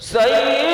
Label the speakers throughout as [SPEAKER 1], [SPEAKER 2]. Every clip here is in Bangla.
[SPEAKER 1] सही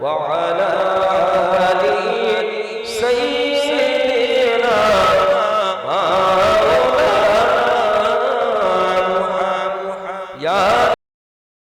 [SPEAKER 1] وعلى